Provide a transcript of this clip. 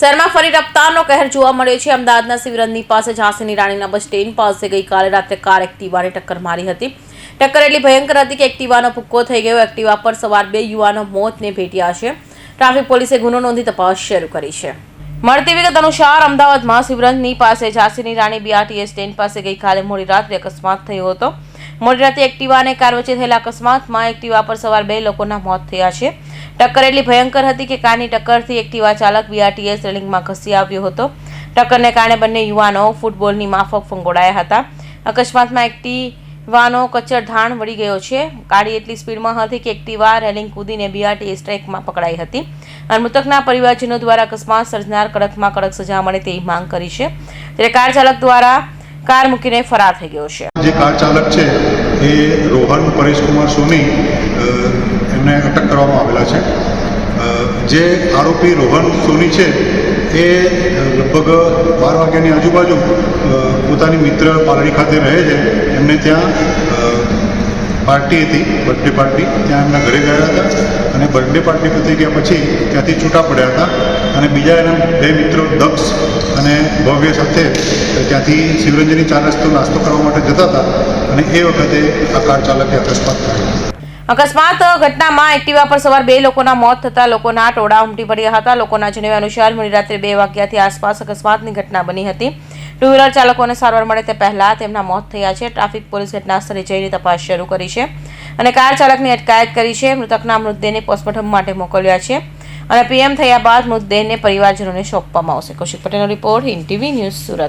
શહેરમાં ફરી રફતારનો કહેર જોવા મળ્યો છે. અમદાવાદના સિવરનની પાસે ઝાંસીની રાણીના બસ સ્ટેન્ડ પાસે ગઈકાલે રાત્રે કાર એક્ટિવાને ટક્કર મારી હતી. ટક્કર એટલી ભયંકર હતી કે એક્ટિવાનો ભૂક્કો થઈ ગયો. એક્ટિવા પર સવાર બે યુવાનો મોતને ભેટ્યા છે. ટ્રાફિક પોલીસે ગુનો નોંધી તપાસ શરૂ કરી છે. મળતી વિગત અનુસાર અમદાવાદમાં શિવરંજની પાસે ઝાંસીની રાણી બીઆરટીએસ સ્ટેન્ડ પાસે ગઈકાલે મોડી રાત્રે અકસ્માત થયો હતો. મોડી રાતે એક્ટિવા અને કાર વચ્ચે થયેલા અકસ્માતમાં એક્ટિવા પર સવાર બે લોકોના મોત થયા છે. ટક્કર એટલી ભયંકર હતી કે કારની ટક્કરથી એક્ટિવા ચાલક બીઆરટીએસ રેલિંગમાં ઘસી આવ્યો હતો. ટક્કરને કારણે બંને યુવાનો ફૂટબોલની માફક ફંગોળાયા હતા. અકસ્માતમાં એક્ટિવાનો કચ્ચરધાણ વળી ગયો છે. ગાડી એટલી સ્પીડમાં હતી કે એક્ટિવા રેલિંગ કૂદીને બીઆરટીએસ ટ્રેકમાં પકડાઈ હતી. અને મૃતકના પરિવારજનો દ્વારા અકસ્માત સર્જનાર કડકમાં કડક સજા મળે તેવી માંગ કરી છે. ત્યારે કાર ચાલક દ્વારા કાર મૂકીને ફરાર થઈ ગયો છે. જે કાર ચાલક છે, એ રોહન પરેશકુમાર સોની એમને અટક કરવામાં આવેલા છે. જે આરોપી રોહન સોની છે, એ લગભગ બાર વાગ્યાની આજુબાજુ પોતાની મિત્ર પાલડી ખાતે રહે છે. એમને ત્યાં પાર્ટી હતી, બર્થડે પાર્ટી. ત્યાં એમના ઘરે ગયા હતા અને બર્થડે પાર્ટી પતી ગયા પછી ત્યાંથી છૂટા પડ્યા હતા અને બીજા એના બે મિત્રો દક્ષ અને ભવ્ય સાથે ત્યાંથી શિવરંજની ચાર રસ્તો નાસ્તો કરવા માટે જતા હતા અને એ વખતે આ કાર ચાલકે અકસ્માત કર્યો અકસ્માત ઘટનામાં એક્ટિવા પર સવાર બે લોકોના મોત થતા લોકોના ટોળા ઉમટી પડ્યા હતા. લોકોના જણાવ્યા અનુસાર મોડી રાત્રે બે વાગ્યાથી આસપાસ અકસ્માતની ઘટના બની હતી. ટુ વ્હીલર ચાલકોને સારવાર મળે તે પહેલા તેમના મોત થયા છે. ટ્રાફિક પોલીસ ઘટના સ્થળે જઈને તપાસ શરૂ કરી છે અને કાર ચાલકની અટકાયત કરી છે. મૃતકના મૃતદેહને પોસ્ટમોર્ટમ માટે મોકલ્યા છે. અને પીએમ થયા બાદ મૃતદેહને પરિવારજનોને સોંપવામાં આવશે. કૌશિક પટેલનો રિપોર્ટ ઇન્ટીવી ન્યૂઝ સુરત.